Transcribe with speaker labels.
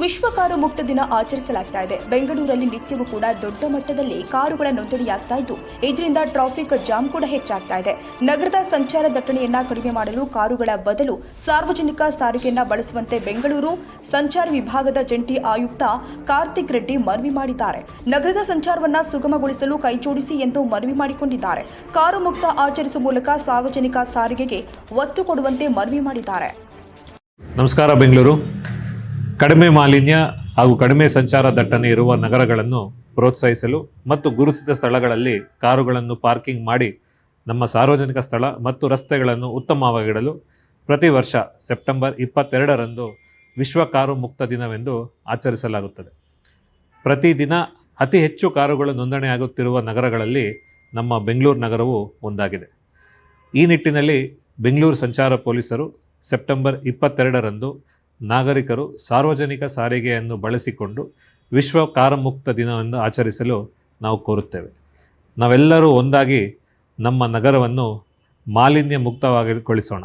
Speaker 1: ವಿಶ್ವ ಕಾರು ಮುಕ್ತ ದಿನ ಆಚರಿಸಲಾಗ್ತಾ ಇದೆ. ಬೆಂಗಳೂರಲ್ಲಿ ನಿತ್ಯವೂ ಕೂಡ ದೊಡ್ಡ ಮಟ್ಟದಲ್ಲಿ ಕಾರುಗಳ ನೋಂದಣಿಯಾಗ್ತಾ ಇದ್ದು, ಇದರಿಂದ ಟ್ರಾಫಿಕ್ ಜಾಮ್ ಕೂಡ ಹೆಚ್ಚಾಗ್ತಾ ಇದೆ. ನಗರದ ಸಂಚಾರ ದಟ್ಟಣೆಯನ್ನ ಕಡಿಮೆ ಮಾಡಲು ಕಾರುಗಳ ಬದಲು ಸಾರ್ವಜನಿಕ ಸಾರಿಗೆಯನ್ನ ಬಳಸುವಂತೆ ಬೆಂಗಳೂರು ಸಂಚಾರ ವಿಭಾಗದ ಜಂಟಿ ಆಯುಕ್ತ ಕಾರ್ತಿಕ್ ರೆಡ್ಡಿ ಮನವಿ ಮಾಡಿದ್ದಾರೆ. ನಗರದ ಸಂಚಾರವನ್ನ ಸುಗಮಗೊಳಿಸಲು ಕೈಜೋಡಿಸಿ ಎಂದು ಮನವಿ ಮಾಡಿಕೊಂಡಿದ್ದಾರೆ. ಕಾರು ಮುಕ್ತ ಆಚರಿಸುವ ಮೂಲಕ ಸಾರ್ವಜನಿಕ ಸಾರಿಗೆಗೆ ಒತ್ತು ಕೊಡುವಂತೆ ಮನವಿ ಮಾಡಿದ್ದಾರೆ.
Speaker 2: ನಮಸ್ಕಾರ, ಬೆಂಗಳೂರು. ಕಡಿಮೆ ಮಾಲಿನ್ಯ ಹಾಗೂ ಕಡಿಮೆ ಸಂಚಾರ ದಟ್ಟಣೆ ಇರುವ ನಗರಗಳನ್ನು ಪ್ರೋತ್ಸಾಹಿಸಲು ಮತ್ತು ಗುರುತಿಸಿದ ಸ್ಥಳಗಳಲ್ಲಿ ಕಾರುಗಳನ್ನು ಪಾರ್ಕಿಂಗ್ ಮಾಡಿ ನಮ್ಮ ಸಾರ್ವಜನಿಕ ಸ್ಥಳ ಮತ್ತು ರಸ್ತೆಗಳನ್ನು ಉತ್ತಮವಾಗಿಡಲು ಪ್ರತಿ ವರ್ಷ ಸೆಪ್ಟೆಂಬರ್ ಇಪ್ಪತ್ತೆರಡರಂದು ವಿಶ್ವ ಕಾರು ಮುಕ್ತ ದಿನವೆಂದು ಆಚರಿಸಲಾಗುತ್ತದೆ. ಪ್ರತಿದಿನ ಅತಿ ಹೆಚ್ಚು ಕಾರುಗಳು ನೋಂದಣಿಯಾಗುತ್ತಿರುವ ನಗರಗಳಲ್ಲಿ ನಮ್ಮ ಬೆಂಗಳೂರು ನಗರವು ಒಂದಾಗಿದೆ. ಈ ನಿಟ್ಟಿನಲ್ಲಿ ಬೆಂಗಳೂರು ಸಂಚಾರ ಪೊಲೀಸರು ಸೆಪ್ಟೆಂಬರ್ ಇಪ್ಪತ್ತೆರಡರಂದು ನಾಗರಿಕರು ಸಾರ್ವಜನಿಕ ಸಾರಿಗೆಯನ್ನು ಬಳಸಿಕೊಂಡು ವಿಶ್ವ ಕಾರಮುಕ್ತ ದಿನವನ್ನು ಆಚರಿಸಲು ನಾವು ಕೋರುತ್ತೇವೆ. ನಾವೆಲ್ಲರೂ ಒಂದಾಗಿ ನಮ್ಮ ನಗರವನ್ನು ಮಾಲಿನ್ಯ ಮುಕ್ತವಾಗಿಗೊಳಿಸೋಣ